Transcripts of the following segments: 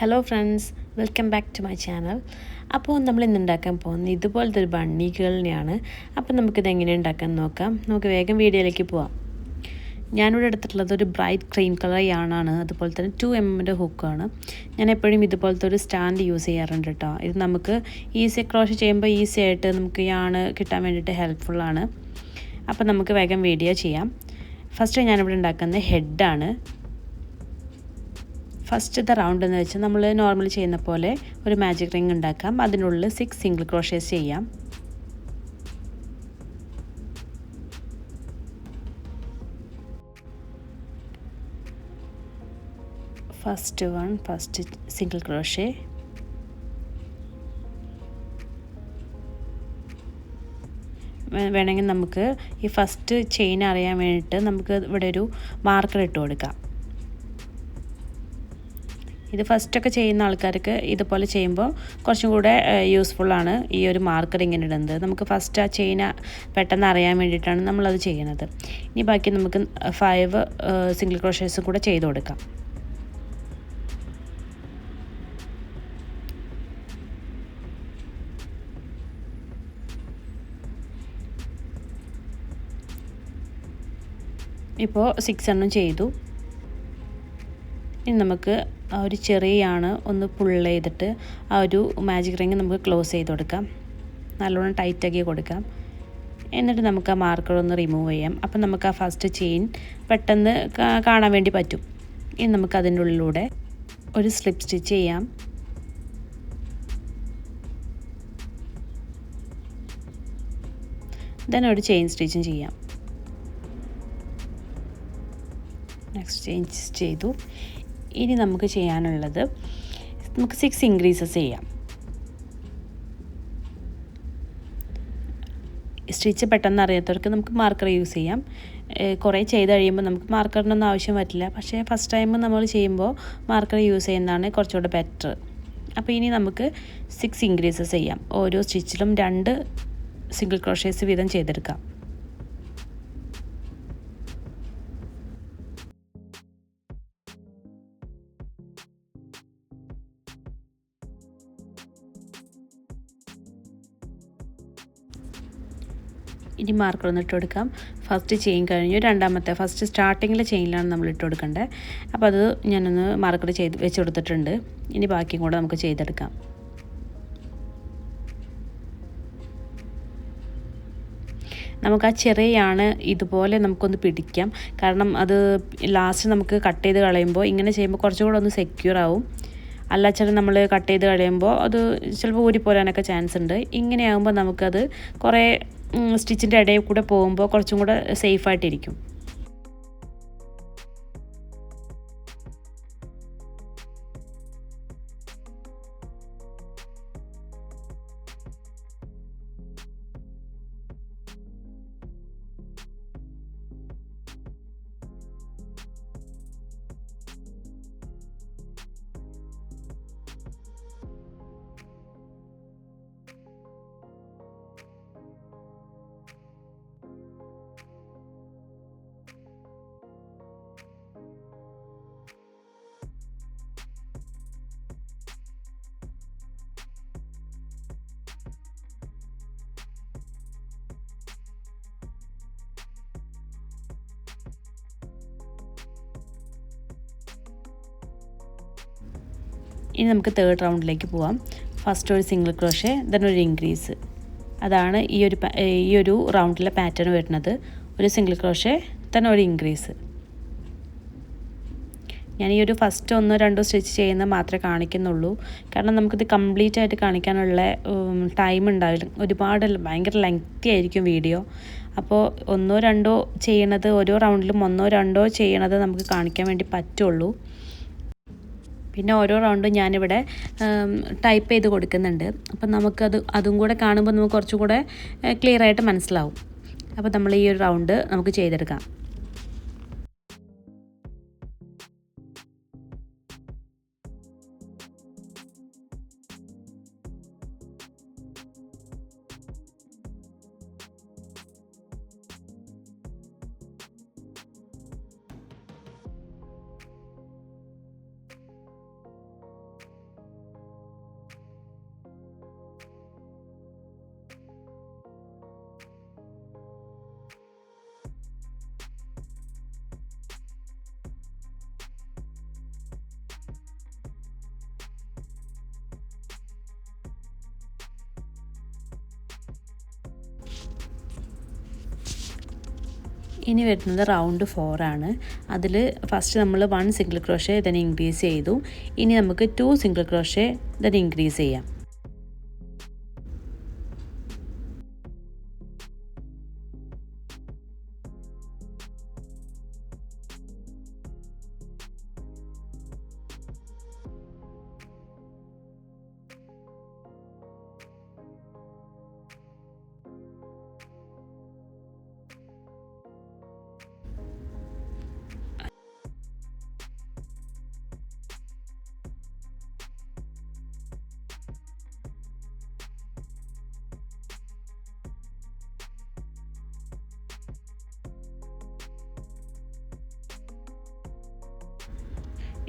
Hello friends welcome back to my channel അപ്പോൾ നമ്മൾ ഇന്ന് ഉണ്ടാക്കാൻ പോകുന്നത് ഇതുപോലത്തെ ഒരു ബണ്ണി കേളിനെയാണ് അപ്പോൾ നമുക്കിത് എങ്ങനെ ഉണ്ടാക്കാൻ നോക്കാം. നമുക്ക് വേഗം വീഡിയോയിലേക്ക് പോവാം. ഞാനിവിടെ എടുത്തിട്ടുള്ളത് ഒരു ബ്രൈറ്റ് ക്രീം കളർ യാണാണ് അതുപോലെ തന്നെ ടു എമ്മിന്റെ ഹുക്കാണ് ഞാൻ എപ്പോഴും ഇതുപോലത്തെ ഒരു സ്റ്റാൻഡ് യൂസ് ചെയ്യാറുണ്ട് കേട്ടോ. ഇത് നമുക്ക് ഈസി ക്രോഷ് ചെയ്യുമ്പോൾ ഈസി ആയിട്ട് നമുക്ക് യാണ് കിട്ടാൻ വേണ്ടിയിട്ട് ഹെൽപ്ഫുള്ളാണ് അപ്പോൾ നമുക്ക് വേഗം വീഡിയോ ചെയ്യാം. ഫസ്റ്റ് ഞാനിവിടെ ഉണ്ടാക്കുന്നത് ഹെഡാണ് ഫസ്റ്റത്തെ റൗണ്ട് എന്ന് വെച്ചാൽ നമ്മൾ നോർമൽ ചെയ്യുന്ന പോലെ ഒരു മാജിക് റിംഗ് ഉണ്ടാക്കാം. അതിനുള്ളിൽ സിക്സ് സിംഗിൾ ക്രോഷേസ് ചെയ്യാം. First one first single crochet വേണമെങ്കിൽ നമുക്ക് ഈ ഫസ്റ്റ് ചെയിൻ അറിയാൻ വേണ്ടിയിട്ട് നമുക്ക് ഇവിടെ ഒരു മാർക്കർ ഇട്ട് കൊടുക്കാം. ഇത് ഫസ്റ്റൊക്കെ ചെയ്യുന്ന ആൾക്കാർക്ക് ഇതുപോലെ ചെയ്യുമ്പോൾ കുറച്ചും കൂടെ യൂസ്ഫുള്ളാണ് ഈ ഒരു മാർക്കർ ഇങ്ങനെ ഇടുന്നത്. നമുക്ക് ഫസ്റ്റ് ആ ചെയിൻ പെട്ടെന്ന് അറിയാൻ വേണ്ടിയിട്ടാണ് നമ്മളത് ചെയ്യുന്നത്. ഇനി ബാക്കി നമുക്ക് ഫൈവ് സിംഗിൾ ക്രോഷേഴ്സും കൂടെ ചെയ്ത് കൊടുക്കാം. ഇപ്പോൾ സിക്സ് എണ്ണം ചെയ്തു. ഇനി നമുക്ക് ആ ഒരു ചെറിയാണ് ഒന്ന് പുൾ ചെയ്തിട്ട് ആ ഒരു മാജിക് റിങ് നമുക്ക് ക്ലോസ് ചെയ്ത് കൊടുക്കാം. നല്ലോണം ടൈറ്റാക്കി കൊടുക്കാം. എന്നിട്ട് നമുക്ക് ആ മാർക്കർ ഒന്ന് റിമൂവ് ചെയ്യാം. അപ്പം നമുക്ക് ആ ഫസ്റ്റ് ചെയിൻ പെട്ടെന്ന് കാണാൻ വേണ്ടി പറ്റും. ഇനി നമുക്ക് അതിന്റെ ഉള്ളിലൂടെ ഒരു സ്ലിപ്പ് സ്റ്റിച്ച് ചെയ്യാം. ദെൻ ഒരു ചെയിൻ സ്റ്റിച്ചും ചെയ്യാം. നെക്സ്റ്റ് ചെയിൻ ചെയ്തു. ഇനി നമുക്ക് ചെയ്യാനുള്ളത് നമുക്ക് സിക്സ് ഇൻക്രീസസ് ചെയ്യാം. സ്റ്റിച്ച് പെട്ടെന്ന് അറിയാത്തവർക്ക് നമുക്ക് മാർക്കർ യൂസ് ചെയ്യാം. കുറേ ചെയ്ത് കഴിയുമ്പോൾ നമുക്ക് മാർക്കറിനൊന്നും ആവശ്യം പറ്റില്ല പക്ഷേ ഫസ്റ്റ് ടൈം നമ്മൾ ചെയ്യുമ്പോൾ മാർക്കർ യൂസ് ചെയ്യുന്നതാണ് കുറച്ചുകൂടെ ബെറ്റർ അപ്പോൾ ഇനി നമുക്ക് സിക്സ് ഇൻക്രീസസ് ചെയ്യാം. ഓരോ സ്റ്റിച്ചിലും രണ്ട് സിംഗിൾ ക്രോഷേസ് വീതം ചെയ്തെടുക്കാം. ഇനി മാർക്കർ ഒന്ന് ഇട്ട് കൊടുക്കാം. ഫസ്റ്റ് ചെയിൻ കഴിഞ്ഞു. രണ്ടാമത്തെ ഫസ്റ്റ് സ്റ്റാർട്ടിങ്ങിലെ ചെയിനിലാണ് നമ്മൾ ഇട്ട് കൊടുക്കേണ്ടത് അപ്പോൾ അത് ഞാനൊന്ന് മാർക്കർ ചെയ്ത് വെച്ച് കൊടുത്തിട്ടുണ്ട്. ഇനി ബാക്കിയും കൂടെ നമുക്ക് ചെയ്തെടുക്കാം. നമുക്ക് ആ ചെറിയാണ് ഇതുപോലെ നമുക്കൊന്ന് പിടിക്കാം. കാരണം അത് ലാസ്റ്റ് നമുക്ക് കട്ട് ചെയ്ത് കളയുമ്പോൾ ഇങ്ങനെ ചെയ്യുമ്പോൾ കുറച്ചും കൂടെ ഒന്ന് സെക്യൂർ ആവും. അല്ല ചില നമ്മൾ കട്ട് ചെയ്ത് കഴിയുമ്പോൾ അത് ചിലപ്പോൾ ഊരിപ്പോരാനൊക്കെ ചാൻസ് ഉണ്ട്. ഇങ്ങനെയാകുമ്പോൾ നമുക്കത് കുറേ സ്റ്റിച്ചിന്റെ ഇടയിൽ കൂടെ പോകുമ്പോൾ കുറച്ചും കൂടെ സേഫായിട്ടിരിക്കും ഇനി നമുക്ക് തേർഡ് റൗണ്ടിലേക്ക് പോവാം. ഫസ്റ്റ് ഒരു സിംഗിൾ ക്രോഷേ ദെൻ ഒരു ഇൻക്രീസ് അതാണ് ഈ ഒരു ഈ ഒരു റൗണ്ടിലെ പാറ്റേൺ വരുന്നത്. ഒരു സിംഗിൾ ക്രോഷേ ദൻ ഒരു ഇൻക്രീസ് ഞാൻ ഈ ഒരു ഫസ്റ്റ് ഒന്നോ രണ്ടോ സ്റ്റിച്ച് ചെയ്യുന്നത് മാത്രമേ കാണിക്കുന്നുള്ളൂ. കാരണം നമുക്കിത് കംപ്ലീറ്റ് ആയിട്ട് കാണിക്കാനുള്ള ടൈം ഉണ്ടാവില്ല. ഒരുപാട് ഭയങ്കര ലെങ്തി ആയിരിക്കും വീഡിയോ അപ്പോൾ ഒന്നോ രണ്ടോ ചെയ്യണത് ഓരോ റൗണ്ടിലും ഒന്നോ രണ്ടോ ചെയ്യണത് നമുക്ക് കാണിക്കാൻ വേണ്ടി പറ്റുള്ളൂ. പിന്നെ ഓരോ റൗണ്ടും ഞാനിവിടെ ടൈപ്പ് ചെയ്ത് കൊടുക്കുന്നുണ്ട്. അപ്പം നമുക്കത് അതും കൂടെ കാണുമ്പോൾ നമുക്ക് കുറച്ചും കൂടെ ക്ലിയർ ആയിട്ട് മനസ്സിലാവും. അപ്പോൾ നമ്മൾ ഈ ഒരു റൗണ്ട് നമുക്ക് ചെയ്തെടുക്കാം. ഇനി വരുന്നത് റൗണ്ട് ഫോർ ആണ്. അതിൽ ഫസ്റ്റ് നമ്മൾ വൺ സിംഗിൾ ക്രോഷേ ഇതിനെ ഇൻക്രീസ് ചെയ്തു. ഇനി നമുക്ക് ടു സിംഗിൾ ക്രോഷേ ഇതിനെ ഇൻക്രീസ് ചെയ്യാം.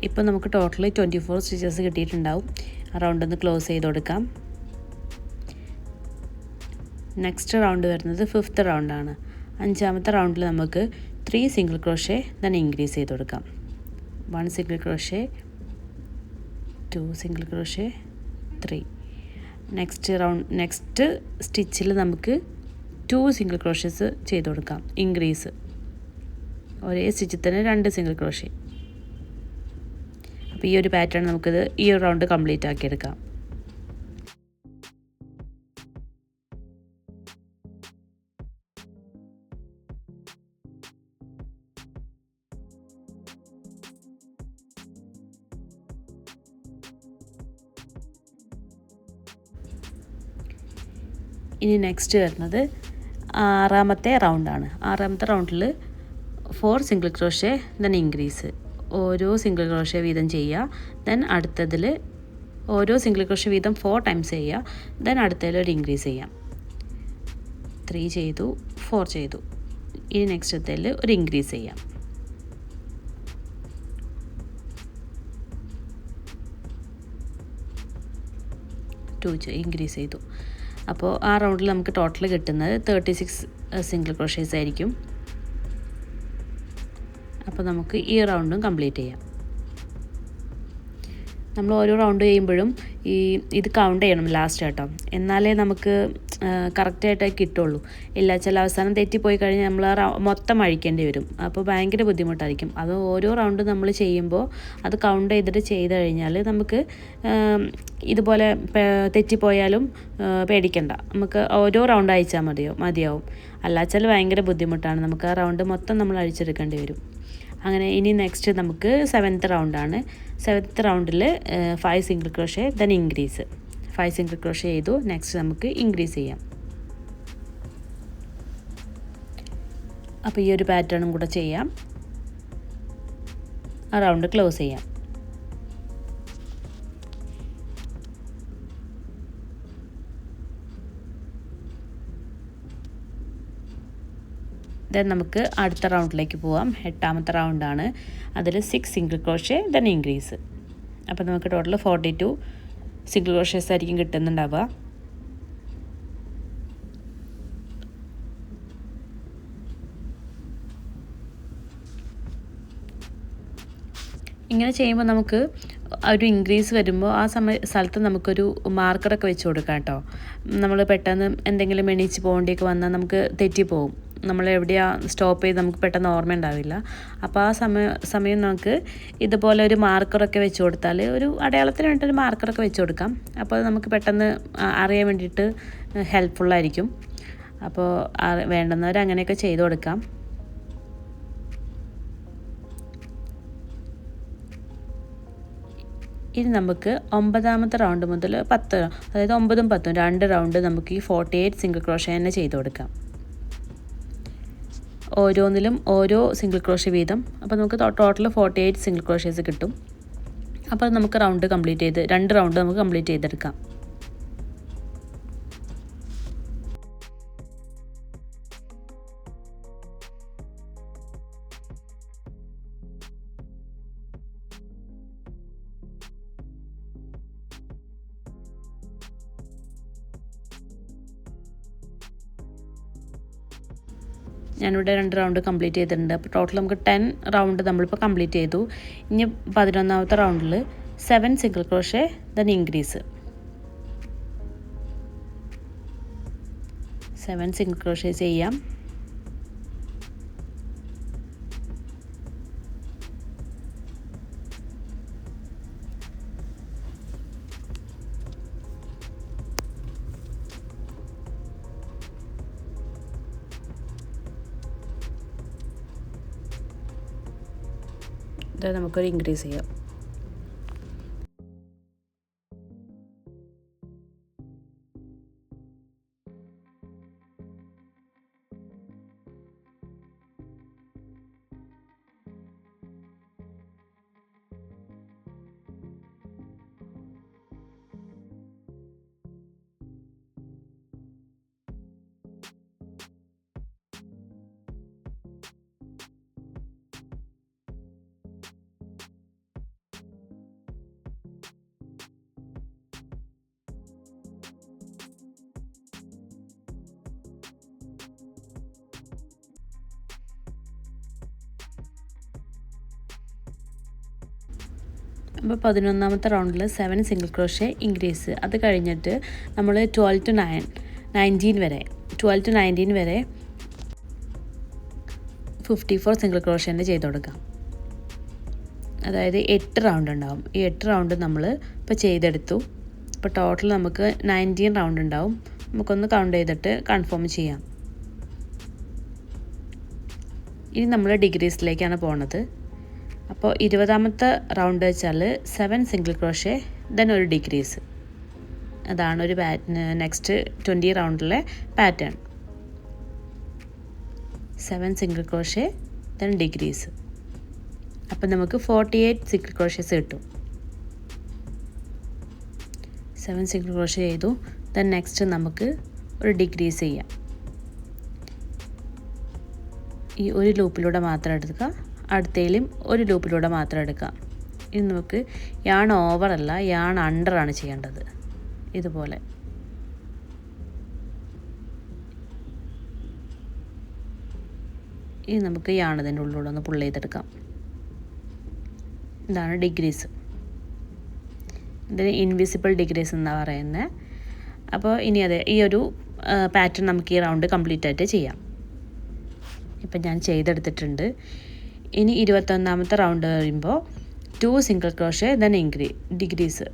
ഇപ്പോൾ നമുക്ക് ടോട്ടൽ ട്വന്റി ഫോർ സ്റ്റിച്ചസ് കിട്ടിയിട്ടുണ്ടാവും. റൗണ്ട് ഒന്ന് ക്ലോസ് ചെയ്ത് കൊടുക്കാം. നെക്സ്റ്റ് റൗണ്ട് വരുന്നത് ഫിഫ്ത്ത് റൗണ്ടാണ് അഞ്ചാമത്തെ റൗണ്ടിൽ നമുക്ക് ത്രീ സിംഗിൾ ക്രോഷേ തന്നെ ഇൻക്രീസ് ചെയ്ത് കൊടുക്കാം. One single crochet two single crochet three next round next സ്റ്റിച്ചിൽ നമുക്ക് ടു സിംഗിൾ ക്രോഷസ് ചെയ്ത് കൊടുക്കാം. ഇൻക്രീസ് ഒരേ സ്റ്റിച്ചിൽ തന്നെ രണ്ട് സിംഗിൾ ക്രോഷേ അപ്പോൾ ഈ ഒരു പാറ്റേൺ നമുക്കിത് ഈ ഒരു റൗണ്ട് കംപ്ലീറ്റ് ആക്കിയെടുക്കാം ഇനി നെക്സ്റ്റ് വരുന്നത് ആറാമത്തെ റൗണ്ടാണ് ആറാമത്തെ റൗണ്ടിൽ four single crochet then increase ഓരോ സിംഗിൾ ക്രോഷേ വീതം ചെയ്യുക. ദെൻ അടുത്തതിൽ ഓരോ സിംഗിൾ ക്രോഷ്യ വീതം ഫോർ ടൈംസ് ചെയ്യുക. ദെൻ അടുത്തതിൽ ഒരു ഇൻക്രീസ് ചെയ്യാം. ത്രീ ചെയ്തു ഫോർ ചെയ്തു. ഇനി നെക്സ്റ്റത്തേൽ ഒരു ഇൻക്രീസ് ചെയ്യാം. ടു ഇൻക്രീസ് ചെയ്തു. അപ്പോൾ ആ റൗണ്ടിൽ നമുക്ക് ടോട്ടൽ കിട്ടുന്നത് തേർട്ടി സിക്സ് സിംഗിൾ ക്രോഷേസ് ആയിരിക്കും. അപ്പോൾ നമുക്ക് ഈ റൗണ്ടും കംപ്ലീറ്റ് ചെയ്യാം. നമ്മൾ ഓരോ റൗണ്ട് ചെയ്യുമ്പോഴും ഈ ഇത് കൗണ്ട് ചെയ്യണം ലാസ്റ്റ് കേട്ടോ. എന്നാലേ നമുക്ക് കറക്റ്റായിട്ട് കിട്ടുള്ളൂ. ഇല്ല ചില അവസാനം തെറ്റിപ്പോയി കഴിഞ്ഞാൽ നമ്മൾ മൊത്തം അഴിക്കേണ്ടി വരും. അപ്പോൾ ഭയങ്കര ബുദ്ധിമുട്ടായിരിക്കും. അത് ഓരോ റൗണ്ട് നമ്മൾ ചെയ്യുമ്പോൾ അത് കൗണ്ട് ചെയ്തിട്ട് ചെയ്ത് കഴിഞ്ഞാൽ നമുക്ക് ഇതുപോലെ തെറ്റിപ്പോയാലും പേടിക്കണ്ട. നമുക്ക് ഓരോ റൗണ്ട് അയച്ചാൽ മതിയോ മതിയാവും. അല്ലാച്ചാൽ ഭയങ്കര ബുദ്ധിമുട്ടാണ്. നമുക്ക് ആ റൗണ്ട് മൊത്തം നമ്മൾ അഴിച്ചെടുക്കേണ്ടി വരും. അങ്ങനെ ഇനി നെക്സ്റ്റ് നമുക്ക് സെവൻത്ത് റൗണ്ടാണ് സെവൻത്ത് റൗണ്ടിൽ five single crochet then increase five single crochet ചെയ്തു. നെക്സ്റ്റ് നമുക്ക് ഇൻക്രീസ് ചെയ്യാം. അപ്പോൾ ഈ ഒരു പാറ്റേണും കൂടെ ചെയ്യാം. ആ റൗണ്ട് ക്ലോസ് ചെയ്യാം. ദെൻ നമുക്ക് അടുത്ത റൗണ്ടിലേക്ക് പോവാം. എട്ടാമത്തെ റൗണ്ടാണ്. അതിൽ six single crochet then increase അപ്പോൾ നമുക്ക് total forty two single crochets ആയിരിക്കും കിട്ടുന്നുണ്ടാവുക. ഇങ്ങനെ ചെയ്യുമ്പോൾ നമുക്ക് ഒരു ഇൻക്രീസ് വരുമ്പോൾ ആ സമയ സ്ഥലത്ത് നമുക്കൊരു മാർക്കറൊക്കെ വെച്ച് കൊടുക്കാം കേട്ടോ. നമ്മൾ പെട്ടെന്ന് എന്തെങ്കിലും എണീച്ച് പോകേണ്ടിയൊക്കെ വന്നാൽ നമുക്ക് തെറ്റിപ്പോവും. നമ്മൾ എവിടെയാണ് സ്റ്റോപ്പ് ചെയ്ത് നമുക്ക് പെട്ടെന്ന് ഓർമ്മ ഉണ്ടാവില്ല. അപ്പോൾ ആ സമയ സമയം നമുക്ക് ഇതുപോലെ ഒരു മാർക്കറൊക്കെ വെച്ച് കൊടുത്താൽ ഒരു അടയാളത്തിന് വേണ്ടി ഒരു മാർക്കറൊക്കെ വെച്ച് കൊടുക്കാം. അപ്പോൾ അത് നമുക്ക് പെട്ടെന്ന് അറിയാൻ വേണ്ടിയിട്ട് ഹെൽപ്ഫുള്ളായിരിക്കും അപ്പോൾ വേണ്ടുന്നവർ അങ്ങനെയൊക്കെ ചെയ്ത് കൊടുക്കാം. ഇനി നമുക്ക് ഒമ്പതാമത്തെ റൗണ്ട് മുതൽ പത്ത് അതായത് ഒമ്പതും പത്തും രണ്ട് റൗണ്ട് നമുക്ക് ഈ ഫോർട്ടി എയ്റ്റ് സിംഗിൾ ക്രോഷ തന്നെ ചെയ്ത് കൊടുക്കാം. ഓരോന്നിലും ഓരോ സിംഗിൾ ക്രോഷ്യ വീതം. അപ്പോൾ നമുക്ക് total forty eight single crochets കിട്ടും. അപ്പോൾ നമുക്ക് റൗണ്ട് കംപ്ലീറ്റ് ചെയ്ത് രണ്ട് റൗണ്ട് നമുക്ക് കംപ്ലീറ്റ് ചെയ്തെടുക്കാം. ഞാനിവിടെ രണ്ട് റൗണ്ട് കംപ്ലീറ്റ് ചെയ്തിട്ടുണ്ട്. അപ്പോൾ ടോട്ടൽ നമുക്ക് ടെൻ റൗണ്ട് നമ്മളിപ്പോൾ കംപ്ലീറ്റ് ചെയ്തു. ഇനി പതിനൊന്നാമത്തെ റൗണ്ടിൽ seven single crochet then increase seven single crochet ചെയ്യാം. ഇത് നമുക്കൊരു ഇൻക്രീസ് ചെയ്യാം. അപ്പോൾ പതിനൊന്നാമത്തെ റൗണ്ടിൽ സെവൻ സിംഗിൾ ക്രോഷേ ഇൻക്രീസ് അത് കഴിഞ്ഞിട്ട് നമ്മൾ ട്വൽവ് ടു നയൻ നയന്റീൻ വരെ ട്വൽവ് ടു നയന്റീൻ വരെ ഫിഫ്റ്റി ഫോർ സിംഗിൾ ക്രോഷേന്റെ ചെയ്ത് കൊടുക്കാം. അതായത് എട്ട് റൗണ്ട് ഉണ്ടാവും. ഈ എട്ട് റൗണ്ട് നമ്മൾ ഇപ്പോൾ ചെയ്തെടുത്തു. ഇപ്പോൾ ടോട്ടൽ നമുക്ക് നയന്റീൻ റൗണ്ട് ഉണ്ടാവും. നമുക്കൊന്ന് കൗണ്ട് ചെയ്തിട്ട് കൺഫേം ചെയ്യാം. ഇനി നമ്മൾ ഡിഗ്രീസിലേക്കാണ് പോണത്. അപ്പോൾ ഇരുപതാമത്തെ റൗണ്ട് വെച്ചാൽ സെവൻ സിംഗിൾ ക്രോഷേ ദെൻ ഒരു ഡിഗ്രീസ് അതാണ് ഒരു next twenty റൗണ്ടിലെ pattern seven single crochet then decrease അപ്പം നമുക്ക് ഫോർട്ടി എയ്റ്റ് സിംഗിൾ ക്രോഷേസ് കിട്ടും. സെവൻ സിംഗിൾ ക്രോഷേ ചെയ്തു ദെൻ നെക്സ്റ്റ് നമുക്ക് ഒരു ഡിഗ്രീസ് ചെയ്യാം. ഈ ഒരു ലൂപ്പിലൂടെ മാത്രം എടുക്കുക. അടുത്തയിലും ഒരു ലൂപ്പിലൂടെ മാത്രം എടുക്കാം ഇനി നമുക്ക് യാൺ ഓവറല്ല യാൺ അണ്ടറാണ് ചെയ്യേണ്ടത്. ഇതുപോലെ. ഇനി നമുക്ക് യാൺ ഇതിന്റെ ഉള്ളിലൂടെ ഒന്ന് പുള്ളി ചെയ്തെടുക്കാം. ഇതാണ് ഡിഗ്രീസ് ഇതിന് ഇൻവിസിബിൾ ഡിഗ്രീസ് എന്നാണ് പറയുന്നത് അപ്പോൾ ഇനി അതെ ഈ ഒരു പാറ്റേൺ നമുക്ക് ഈ റൗണ്ട് കംപ്ലീറ്റ് ആയിട്ട് ചെയ്യാം. ഇപ്പം ഞാൻ ചെയ്തെടുത്തിട്ടുണ്ട്. ഇനി ഇരുപത്തൊന്നാമത്തെ റൗണ്ട് കഴിയുമ്പോൾ ടു സിംഗിൾ ക്രോഷേ ദെൻ ഇൻക്രീ ഡിഗ്രീസ്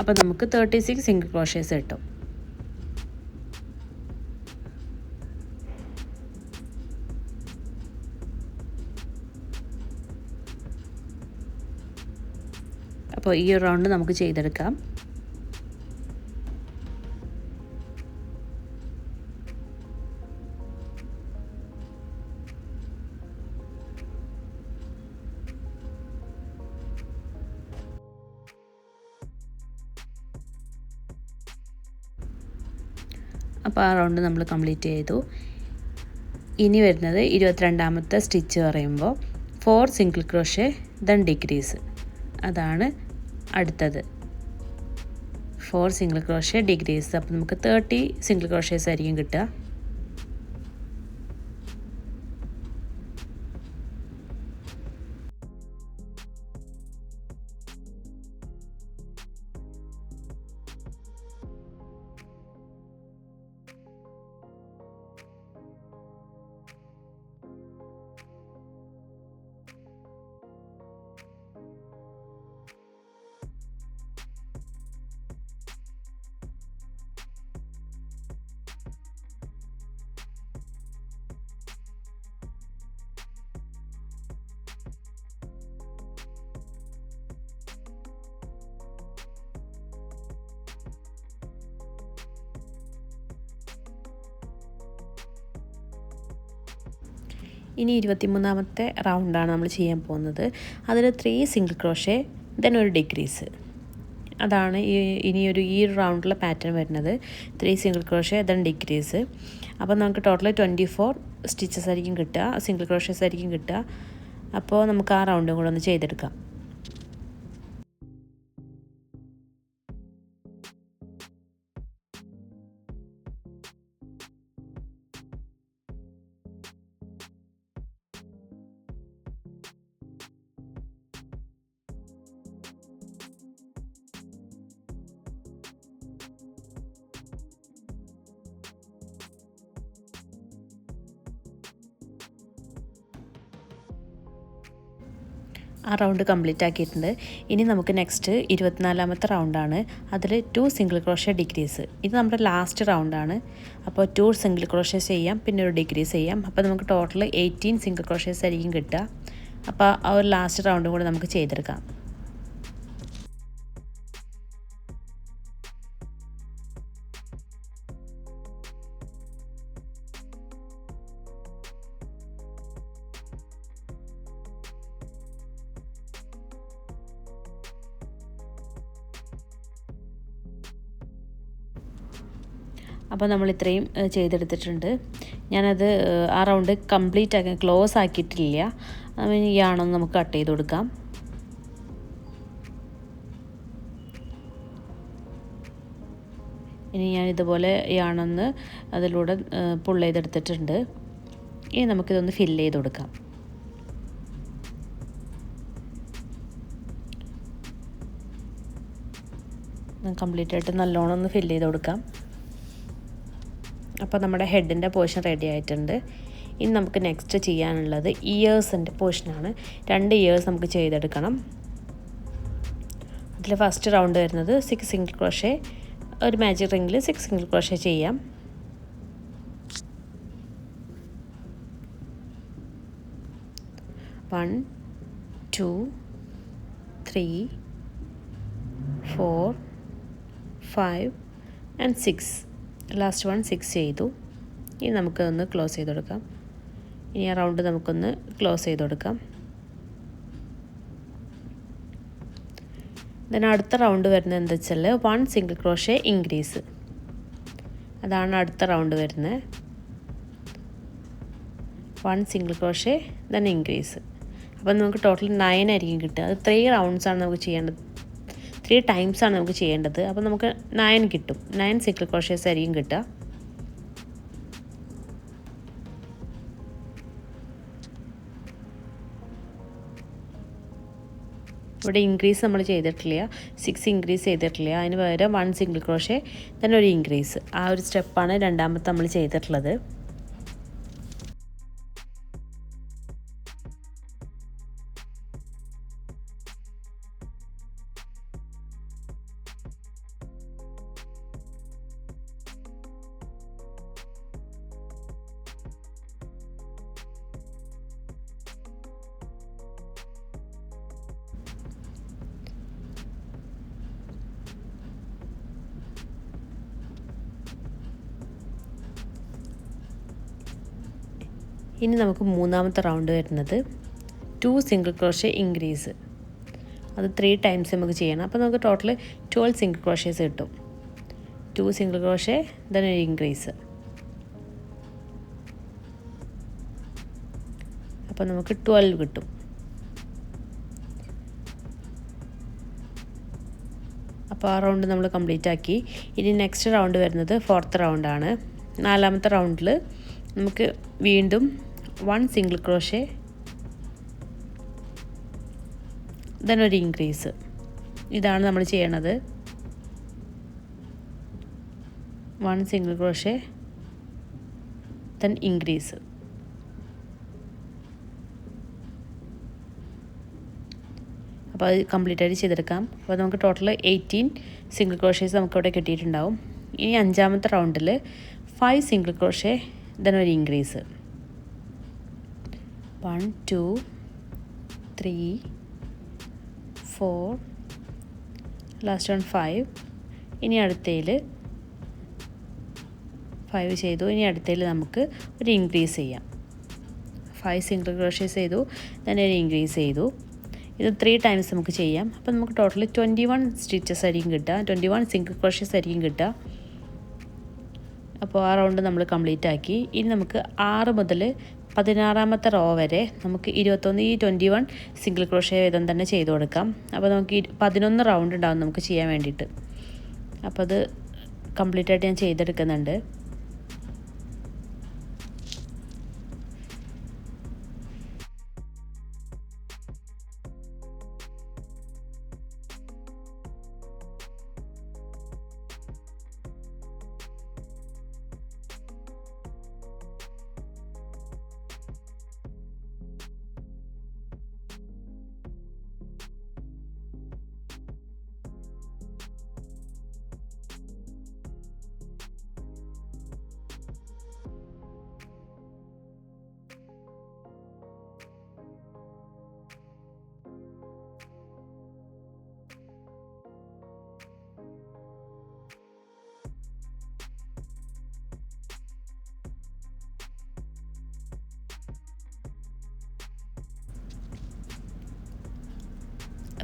അപ്പോൾ നമുക്ക് തേർട്ടി സിക്സ് സിംഗിൾ ക്രോഷേസ് കിട്ടും. അപ്പോൾ ഈ ഒരു റൗണ്ട് നമുക്ക് ചെയ്തെടുക്കാം. അപ്പോൾ ആ റൗണ്ട് നമ്മൾ കംപ്ലീറ്റ് ചെയ്തു. ഇനി വരുന്നത് ഇരുപത്തിരണ്ടാമത്തെ സ്റ്റിച്ച് പറയുമ്പോൾ four single crochet then decrease. അതാണ് അടുത്തത്. Four single crochet decrease. അപ്പോൾ നമുക്ക് തേർട്ടി സിംഗിൾ ക്രോഷേസ് ആയിരിക്കും കിട്ടുക. ഇനി ഇരുപത്തിമൂന്നാമത്തെ റൗണ്ടാണ് നമ്മൾ ചെയ്യാൻ പോകുന്നത്. അതിൽ ത്രീ സിംഗിൾ ക്രോഷേ ദെൻ ഒരു ഡിഗ്രീസ് അതാണ് ഈ ഒരു ഈ റൗണ്ടിലെ പാറ്റേൺ വരുന്നത്. Three single crochet then decrease അപ്പോൾ നമുക്ക് ടോട്ടൽ ട്വന്റി ഫോർ സ്റ്റിച്ചസ് ആയിരിക്കും കിട്ടുക സിംഗിൾ ക്രോഷേസ് ആയിരിക്കും കിട്ടുക. അപ്പോൾ നമുക്ക് ആ റൗണ്ടും കൂടെ ഒന്ന് ചെയ്തെടുക്കാം. ആ റൗണ്ട് കംപ്ലീറ്റ് ആക്കിയിട്ടുണ്ട്. ഇനി നമുക്ക് നെക്സ്റ്റ് ഇരുപത്തിനാലാമത്തെ റൗണ്ടാണ് അതിൽ ടു സിംഗിൾ ക്രോഷ്യ ഡിഗ്രീസ് ഇത് നമ്മുടെ ലാസ്റ്റ് റൗണ്ടാണ് അപ്പോൾ ടു സിംഗിൾ ക്രോഷ്യസ് ചെയ്യാം പിന്നെ ഒരു ഡിഗ്രീസ് ചെയ്യാം. അപ്പോൾ നമുക്ക് ടോട്ടൽ എയ്റ്റീൻ സിംഗിൾ ക്രോഷ്യസ് ആയിരിക്കും കിട്ടുക. അപ്പോൾ ആ ഒരു ലാസ്റ്റ് റൗണ്ടും കൂടി നമുക്ക് ചെയ്തെടുക്കാം. അപ്പോൾ നമ്മൾ ഇത്രയും ചെയ്തെടുത്തിട്ടുണ്ട്. ഞാനത് ആ റൗണ്ട് കംപ്ലീറ്റ് ആക്കി ക്ലോസ് ആക്കിയിട്ടില്ല. ഈ ആണൊന്ന് നമുക്ക് കട്ട് ചെയ്ത് കൊടുക്കാം. ഇനി ഞാൻ ഇതുപോലെ ഈ ആണൊന്ന് അതിലൂടെ പുൾ ചെയ്തെടുത്തിട്ടുണ്ട്. ഇനി നമുക്കിതൊന്ന് ഫില്ല് ചെയ്ത് കൊടുക്കാം. കംപ്ലീറ്റ് ആയിട്ട് നല്ലോണം ഒന്ന് ഫില്ല് ചെയ്ത് കൊടുക്കാം. അപ്പോൾ നമ്മുടെ ഹെഡിന്റെ പോർഷൻ റെഡി ആയിട്ടുണ്ട്. ഇനി നമുക്ക് നെക്സ്റ്റ് ചെയ്യാനുള്ളത് ഇയേഴ്സിന്റെ പോർഷനാണ്. രണ്ട് ഇയേഴ്സ് നമുക്ക് ചെയ്തെടുക്കണം. അതിൽ ഫസ്റ്റ് റൗണ്ട് വരുന്നത് സിക്സ് സിംഗിൾ ക്രോഷേ ഒരു മാജിക് റിങ്ങിൽ സിക്സ് സിംഗിൾ ക്രോഷേ ചെയ്യാം. One two three four five and six last one six ചെയ്തു. ഇനി നമുക്കൊന്ന് ക്ലോസ് ചെയ്ത് കൊടുക്കാം. ഇനി ആ റൗണ്ട് നമുക്കൊന്ന് ക്ലോസ് ചെയ്ത് കൊടുക്കാം. ദെൻ അടുത്ത റൗണ്ട് വരുന്നത് എന്താ വെച്ചാൽ വൺ സിംഗിൾ ക്രോഷേ ഇൻക്രീസ് അതാണ് അടുത്ത റൗണ്ട് വരുന്നത്. One single crochet then increase അപ്പം നമുക്ക് ടോട്ടൽ നയൻ ആയിരിക്കും കിട്ടുക. അത് ത്രീ റൗണ്ട്സാണ് നമുക്ക് ചെയ്യേണ്ടത്. ത്രീ ടൈംസാണ് നമുക്ക് ചെയ്യേണ്ടത്. അപ്പോൾ നമുക്ക് നയൻ കിട്ടും. നയൻ സിക്കിൾ ക്രോഷേസ് ആയിരിക്കും കിട്ടുക. ഇവിടെ ഇൻക്രീസ് നമ്മൾ ചെയ്തിട്ടില്ല. സിക്സ് ഇൻക്രീസ് ചെയ്തിട്ടില്ല. അതിന് പകരം വൺ സിംഗിൾ ക്രോഷേ തന്നെ ഒരു ഇൻക്രീസ് ആ ഒരു സ്റ്റെപ്പാണ് രണ്ടാമത്തെ നമ്മൾ ചെയ്തിട്ടുള്ളത്. ഇനി നമുക്ക് മൂന്നാമത്തെ റൗണ്ട് വരുന്നത് ടു സിംഗിൾ ക്രോഷേ ഇൻക്രീസ് അത് ത്രീ ടൈംസ് നമുക്ക് ചെയ്യണം. അപ്പോൾ നമുക്ക് ടോട്ടൽ ട്വൽവ് സിംഗിൾ ക്രോഷേസ് കിട്ടും. ടു സിംഗിൾ ക്രോഷേ ദൻ ഒരു ഇൻക്രീസ് അപ്പോൾ നമുക്ക് ട്വൽവ് കിട്ടും. അപ്പോൾ ആ റൗണ്ട് നമ്മൾ കംപ്ലീറ്റ് ആക്കി. ഇനി നെക്സ്റ്റ് റൗണ്ട് വരുന്നത് ഫോർത്ത് റൗണ്ടാണ് നാലാമത്തെ റൗണ്ടിൽ നമുക്ക് വീണ്ടും വൺ സിംഗിൾ ക്രോഷേ ദെൻ ഒരു ഇൻക്രീസ് ഇതാണ് നമ്മൾ ചെയ്യണത്. One single crochet then increase അപ്പോൾ അത് കംപ്ലീറ്റ് ആയിട്ട് ചെയ്തെടുക്കാം. അപ്പോൾ നമുക്ക് ടോട്ടൽ എയ്റ്റീൻ സിംഗിൾ ക്രോഷേസ് നമുക്കിവിടെ കിട്ടിയിട്ടുണ്ടാവും. ഇനി അഞ്ചാമത്തെ റൗണ്ടിൽ ഫൈവ് സിംഗിൾ ക്രോഷേ ദെൻ ഒരു increase one two three four last one five ഇനി അടുത്തതിൽ ഫൈവ് ചെയ്തു. ഇനി അടുത്തതിൽ നമുക്ക് ഒരു ഇൻക്രീസ് ചെയ്യാം. ഫൈവ് സിംഗിൾ ക്രോഷേസ് ചെയ്തു. ഞാൻ ഒരു ഇൻക്രീസ് ചെയ്തു. ഇത് ത്രീ ടൈംസ് നമുക്ക് ചെയ്യാം. അപ്പോൾ നമുക്ക് ടോട്ടൽ ട്വന്റി വൺ സ്റ്റിച്ചസ് ആയിരിക്കും കിട്ടുക. ട്വന്റി വൺ സിംഗിൾ ക്രോഷേസ് ആയിരിക്കും കിട്ടുക. അപ്പോൾ ആ റൗണ്ട് നമ്മൾ കംപ്ലീറ്റ് ആക്കി. ഇനി നമുക്ക് ആറ് മുതൽ പതിനാറാമത്തെ റോ വരെ നമുക്ക് ഇരുപത്തൊന്ന് ഈ ട്വന്റി വൺ സിംഗിൾ ക്രോഷേ വീതം തന്നെ ചെയ്തു കൊടുക്കാം. അപ്പോൾ നമുക്ക് പതിനൊന്ന് റൗണ്ട് ഉണ്ടാവും നമുക്ക് ചെയ്യാൻ വേണ്ടിയിട്ട്. അപ്പോൾ അത് കംപ്ലീറ്റ് ആയിട്ട് ഞാൻ ചെയ്തെടുക്കുന്നുണ്ട്.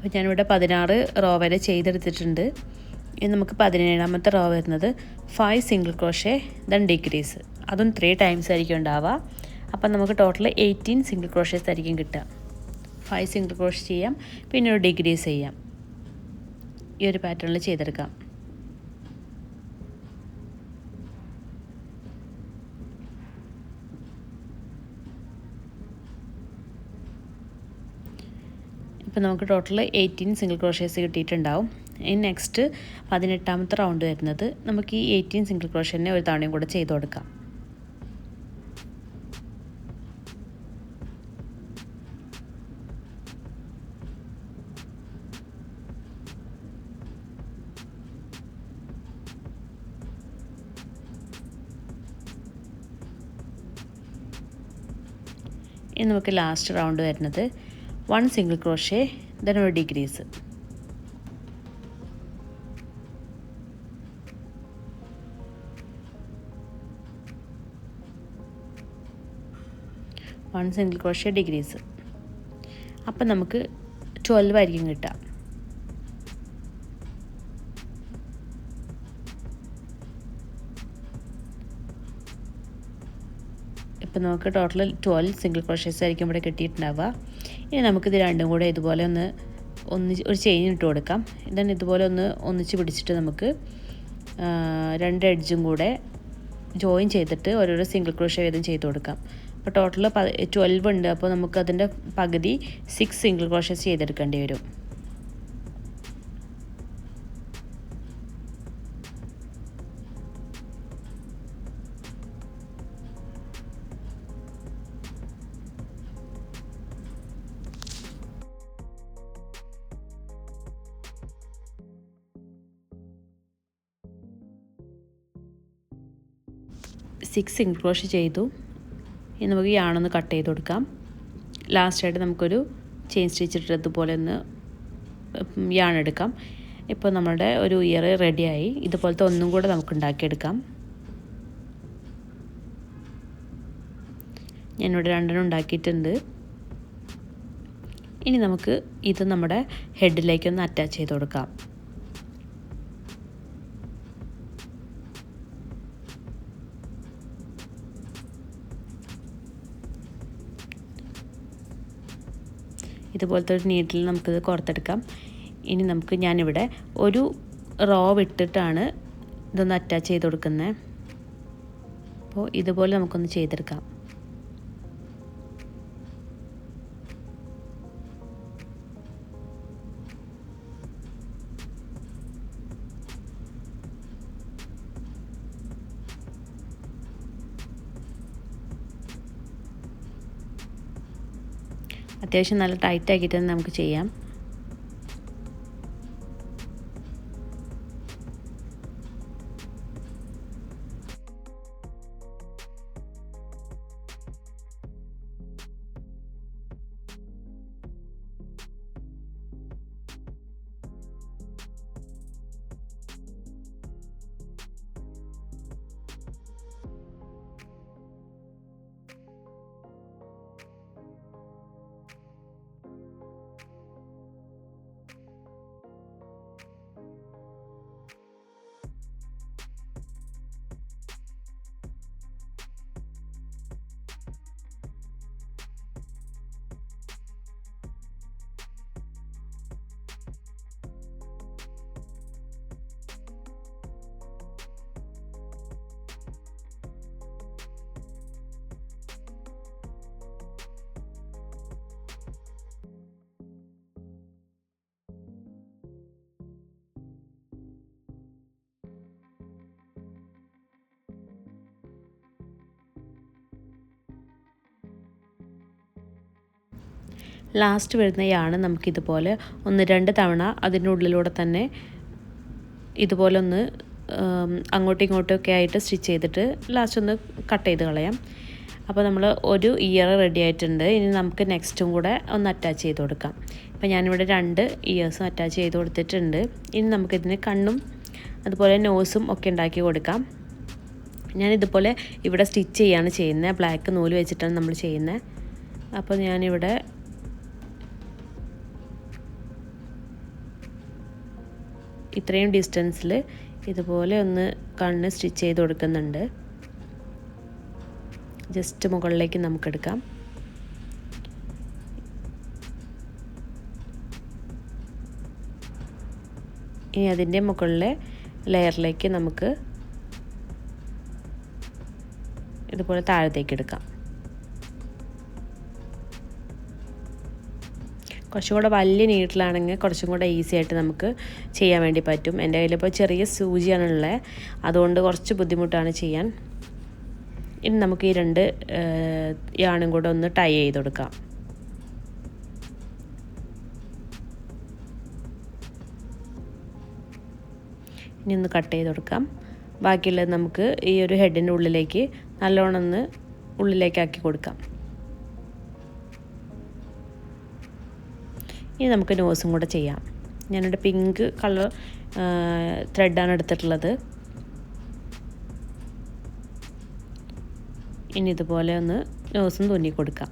അപ്പോൾ ഞാനിവിടെ പതിനാറ് റോ വരെ ചെയ്തെടുത്തിട്ടുണ്ട്. ഇനി നമുക്ക് പതിനേഴാമത്തെ റോ വരുന്നത് five single crochet then decrease അതും ത്രീ ടൈംസ് ആയിരിക്കും ഉണ്ടാവുക. അപ്പം നമുക്ക് ടോട്ടൽ എയ്റ്റീൻ സിംഗിൾ ക്രോഷേസ് ആയിരിക്കും കിട്ടുക. ഫൈവ് സിംഗിൾ ക്രോഷ് ചെയ്യാം. പിന്നെ ഒരു ഡിഗ്രീസ് ചെയ്യാം. ഈ ഒരു പാറ്റേണിൽ ചെയ്തെടുക്കാം. ഇപ്പം നമുക്ക് ടോട്ടൽ എയ്റ്റീൻ സിംഗിൾ ക്രോഷേസ് കിട്ടിയിട്ടുണ്ടാവും. ഇനി നെക്സ്റ്റ് പതിനെട്ടാമത്തെ റൗണ്ട് വരുന്നത് നമുക്ക് ഈ എയ്റ്റീൻ സിംഗിൾ ക്രോഷേനെ ഒരു തവണയും കൂടെ ചെയ്ത് കൊടുക്കാം. ഇനി നമുക്ക് ലാസ്റ്റ് റൗണ്ട് വരുന്നത് വൺ സിംഗിൾ ക്രോഷേ ദെൻ ഒരു decrease one single crochet decrease അപ്പം നമുക്ക് ട്വൽവ് ആയിരിക്കും കിട്ടുക. ഇപ്പം നമുക്ക് ടോട്ടൽ ട്വൽവ് സിംഗിൾ ക്രോഷേസ് ആയിരിക്കും ഇവിടെ കിട്ടിയിട്ടുണ്ടാവുക. ഇനി നമുക്കിത് രണ്ടും കൂടെ ഇതുപോലെ ഒന്ന് ഒന്നിച്ച് ഒരു ചെയിൻ ഇട്ട് കൊടുക്കാം. ദെൻ ഇതുപോലെ ഒന്ന് ഒന്നിച്ച് പിടിച്ചിട്ട് നമുക്ക് രണ്ട് എഡ്ജും കൂടെ ജോയിൻ ചെയ്തിട്ട് ഓരോരോ സിംഗിൾ ക്രോഷ്യ വീതം ചെയ്ത് കൊടുക്കാം. അപ്പോൾ ടോട്ടൽ ട്വൽവ് ഉണ്ട്. അപ്പോൾ നമുക്കതിന്റെ പകുതി സിക്സ് സിംഗിൾ ക്രോഷസ് ചെയ്തെടുക്കേണ്ടി വരും. സിക്സ് സിംഗിൾ ക്രോഷ് ചെയ്തു. ഇനി നമുക്ക് യാണൊന്ന് കട്ട് ചെയ്ത് കൊടുക്കാം. ലാസ്റ്റായിട്ട് നമുക്കൊരു ചെയിൻ സ്റ്റിച്ച് ഇട്ടിട്ട് ഇതുപോലെ ഒന്ന് യാൺ എടുക്കാം. ഇപ്പോൾ നമ്മുടെ ഒരു ഇയർ റെഡിയായി ഇതുപോലത്തെ ഒന്നും കൂടെ നമുക്ക് ഉണ്ടാക്കിയെടുക്കാം. ഞാനിവിടെ രണ്ടെണ്ണം ഉണ്ടാക്കിയിട്ടുണ്ട്. ഇനി നമുക്ക് ഇത് നമ്മുടെ ഹെഡിലേക്കൊന്ന് അറ്റാച്ച് ചെയ്ത് കൊടുക്കാം. ഇതുപോലത്തെ ഒരു നീഡിൽ നമുക്കിത് കോർത്തെടുക്കാം. ഇനി നമുക്ക് ഞാനിവിടെ ഒരു റോ വിട്ടിട്ടാണ് ഇതൊന്ന് അറ്റാച്ച് ചെയ്ത് കൊടുക്കുന്നത്. അപ്പോൾ ഇതുപോലെ നമുക്കൊന്ന് ചെയ്തെടുക്കാം. അത്യാവശ്യം നല്ല ടൈറ്റ് ആക്കിയിട്ട് നമുക്ക് ചെയ്യാം. ലാസ്റ്റ് വരുന്ന യാണ് നമുക്കിതുപോലെ ഒന്ന് രണ്ട് തവണ അതിന്റെ ഉള്ളിലൂടെ തന്നെ ഇതുപോലെ ഒന്ന് അങ്ങോട്ടും ഇങ്ങോട്ടും ഒക്കെ ആയിട്ട് സ്റ്റിച്ച് ചെയ്തിട്ട് ലാസ്റ്റ് ഒന്ന് കട്ട് ചെയ്ത് കളയാം. അപ്പോൾ നമ്മൾ ഒരു ഇയർ റെഡി ആയിട്ടുണ്ട്. ഇനി നമുക്ക് നെക്സ്റ്റും കൂടെ ഒന്ന് അറ്റാച്ച് ചെയ്ത് കൊടുക്കാം. അപ്പോൾ ഞാനിവിടെ രണ്ട് ഇയേഴ്സും അറ്റാച്ച് ചെയ്ത് കൊടുത്തിട്ടുണ്ട്. ഇനി നമുക്കിതിന് കണ്ണും അതുപോലെ നോസും ഒക്കെ ഉണ്ടാക്കി കൊടുക്കാം. ഞാൻ ഇതുപോലെ ഇവിടെ സ്റ്റിച്ച് ചെയ്യാണ് ചെയ്യുന്നത്. ബ്ലാക്ക് നൂൽ വെച്ചിട്ടാണ് നമ്മൾ ചെയ്യുന്നത്. അപ്പോൾ ഞാനിവിടെ ഇത്രയും ഡിസ്റ്റൻസിൽ ഇതുപോലെ ഒന്ന് കണ്ണ് സ്റ്റിച്ച് ചെയ്ത് കൊടുക്കുന്നുണ്ട്. ജസ്റ്റ് മുകളിലേക്ക് നമുക്കെടുക്കാം. ഇനി അതിന്റെ മുകളിലെ ലെയറിലേക്ക് നമുക്ക് ഇതുപോലെ താഴത്തേക്ക് എടുക്കാം. കുറച്ചും കൂടെ വലിയ നീട്ടിലാണെങ്കിൽ കുറച്ചും കൂടെ ഈസി ആയിട്ട് നമുക്ക് ചെയ്യാൻ വേണ്ടി പറ്റും. എന്റെ കയ്യിലിപ്പോൾ ചെറിയ സൂചിയാണുള്ളത് അതുകൊണ്ട് കുറച്ച് ബുദ്ധിമുട്ടാണ് ചെയ്യാൻ. ഇനി നമുക്ക് ഈ രണ്ട് യാണും കൂടെ ഒന്ന് ടൈ ചെയ്ത് കൊടുക്കാം. ഇനി ഒന്ന് കട്ട് ചെയ്ത് കൊടുക്കാം. ബാക്കിയുള്ളത് നമുക്ക് ഈ ഒരു ഹെഡിന്റെ ഉള്ളിലേക്ക് നല്ലോണം ഒന്ന് ഉള്ളിലേക്കാക്കി കൊടുക്കാം. ഇനി നമുക്ക് നോസും കൂടെ ചെയ്യാം. ഞാനിവിടെ പിങ്ക് കളർ ത്രെഡാണ് എടുത്തിട്ടുള്ളത്. ഇനി ഇതുപോലെ ഒന്ന് നോസും തുന്നി കൊടുക്കാം.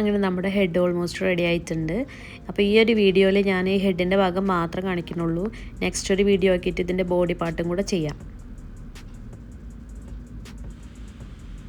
അങ്ങനെ നമ്മുടെ ഹെഡ് ഓൾമോസ്റ്റ് റെഡി ആയിട്ടുണ്ട്. അപ്പോൾ ഈ ഒരു വീഡിയോയിൽ ഞാൻ ഈ ഹെഡിന്റെ ഭാഗം മാത്രം കാണിക്കുന്നുള്ളൂ. നെക്സ്റ്റ് ഒരു വീഡിയോ ആക്കിയിട്ട് ഇതിന്റെ ബോഡി പാർട്ടും കൂടെ ചെയ്യാം.